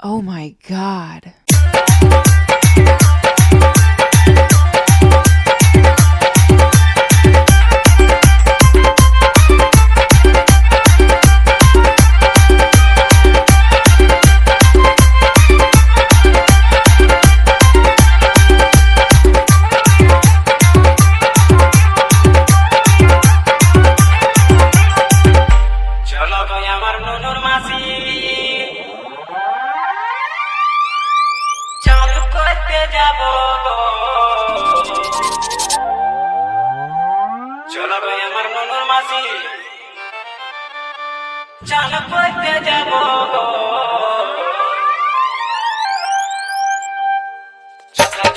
Oh my god. যাব। চলো ভাই আমার নুনুর মাসি চালু করতে যাব। চোখায়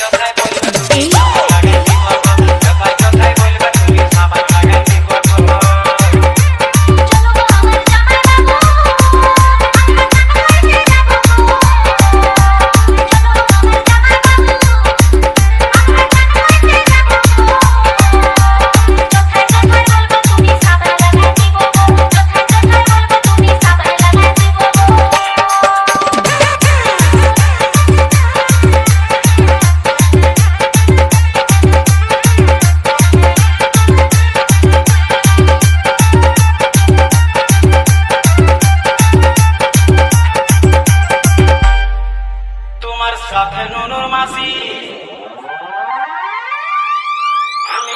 আমি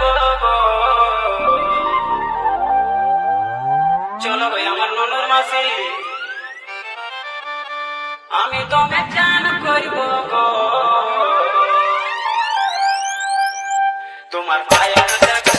করব। চলো ভাই আমার নুনুর মাসি। আমি তোমায় চান করব তোমার পায়ে